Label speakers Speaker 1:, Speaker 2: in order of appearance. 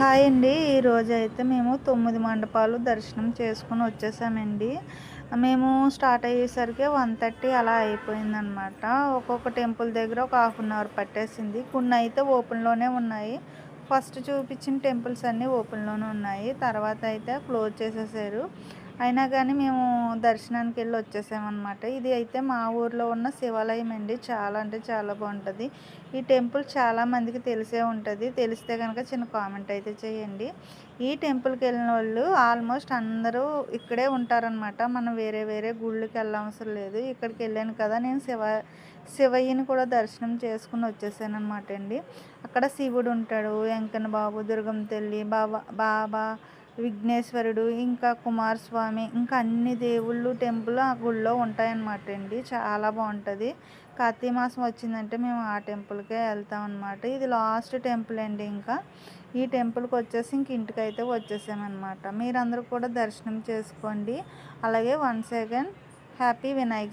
Speaker 1: Hi అండి. ఈరోజు అయితే మేము తొమ్మిది మండపాలు దర్శనం చేసుకుని వచ్చేసామండి. మేము స్టార్ట్ అయ్యేసరికి వన్ థర్టీ అలా అయిపోయిందనమాట ఒక్కొక్క టెంపుల్ దగ్గర ఒక హాఫ్ అన్ అవర్ పట్టేసింది. కొన్ని అయితే ఓపెన్లోనే ఉన్నాయి. ఫస్ట్ చూపించిన టెంపుల్స్ అన్నీ ఓపెన్లోనే ఉన్నాయి. తర్వాత అయితే క్లోజ్ చేసేసారు. అయినా కానీ మేము దర్శనానికి వెళ్ళి వచ్చేసామన్నమాట. ఇది అయితే మా ఊర్లో ఉన్న శివాలయం అండి. చాలా అంటే చాలా బాగుంటుంది. ఈ టెంపుల్ చాలా మందికి తెలిసే ఉంటుంది. తెలిస్తే కనుక చిన్న కామెంట్ అయితే చేయండి. ఈ టెంపుల్కి వెళ్ళిన వాళ్ళు ఆల్మోస్ట్ అందరూ ఇక్కడే ఉంటారనమాట మనం వేరే వేరే గుళ్ళకి వెళ్ళవసరం లేదు. ఇక్కడికి వెళ్ళాను కదా నేను శివ శివయ్యని కూడా దర్శనం చేసుకుని వచ్చేసాను అనమాట అండి. అక్కడ శివుడు ఉంటాడు వెంకన్న బాబు దుర్గం తల్లి బాబా బాబా విఘ్నేశ్వరుడు ఇంకా కుమారస్వామి ఇంకా అన్ని దేవుళ్ళు టెంపుల్ ఆ గుళ్ళో ఉంటాయన్నమాట అండి. చాలా బాగుంటుంది. కార్తీక మాసం వచ్చిందంటే మేము ఆ టెంపుల్కే వెళ్తాం అనమాట ఇది లాస్ట్ టెంపుల్ అండి ఇంకా. ఈ టెంపుల్కి వచ్చేసి ఇంక ఇంటికి అయితే వచ్చేసామన్నమాట. మీరందరూ కూడా దర్శనం చేసుకోండి. అలాగే వన్ సెకండ్ హ్యాపీ వినాయక